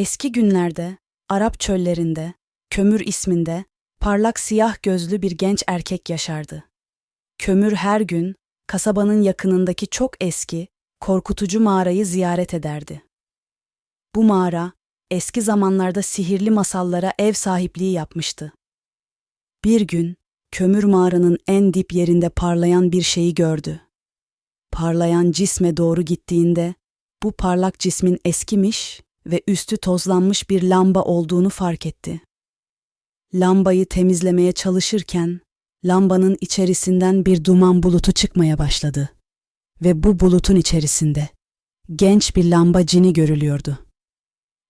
Eski günlerde, Arap çöllerinde, Kömür isminde, parlak siyah gözlü bir genç erkek yaşardı. Kömür her gün, kasabanın yakınındaki çok eski, korkutucu mağarayı ziyaret ederdi. Bu mağara, eski zamanlarda sihirli masallara ev sahipliği yapmıştı. Bir gün, kömür mağaranın en dip yerinde parlayan bir şeyi gördü. Parlayan cisme doğru gittiğinde, bu parlak cismin eskimiş ve üstü tozlanmış bir lamba olduğunu fark etti. Lambayı temizlemeye çalışırken, lambanın içerisinden bir duman bulutu çıkmaya başladı. Ve bu bulutun içerisinde, genç bir lamba cini görülüyordu.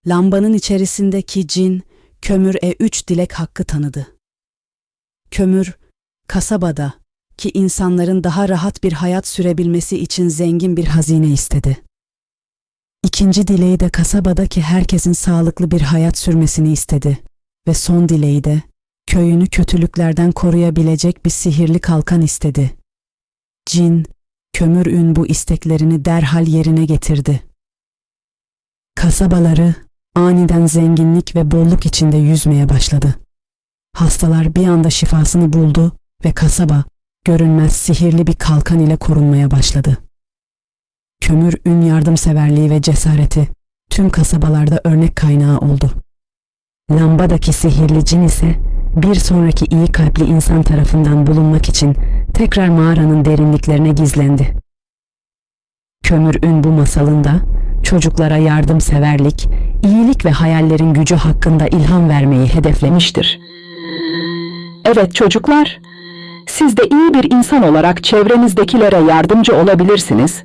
Lambanın içerisindeki cin, kömür'e üç dilek hakkı tanıdı. Kömür, kasabada ki insanların daha rahat bir hayat sürebilmesi için zengin bir hazine istedi. İkinci dileği de kasabadaki herkesin sağlıklı bir hayat sürmesini istedi ve son dileği de köyünü kötülüklerden koruyabilecek bir sihirli kalkan istedi. Cin, kömür ün bu isteklerini derhal yerine getirdi. Kasabaları aniden zenginlik ve bolluk içinde yüzmeye başladı. Hastalar bir anda şifasını buldu ve kasaba görünmez sihirli bir kalkan ile korunmaya başladı. Kömür ün yardımseverliği ve cesareti tüm kasabalarda örnek kaynağı oldu. Lambadaki sihirli cin ise bir sonraki iyi kalpli insan tarafından bulunmak için tekrar mağaranın derinliklerine gizlendi. Kömür ün bu masalında çocuklara yardımseverlik, iyilik ve hayallerin gücü hakkında ilham vermeyi hedeflemiştir. Evet çocuklar, siz de iyi bir insan olarak çevrenizdekilere yardımcı olabilirsiniz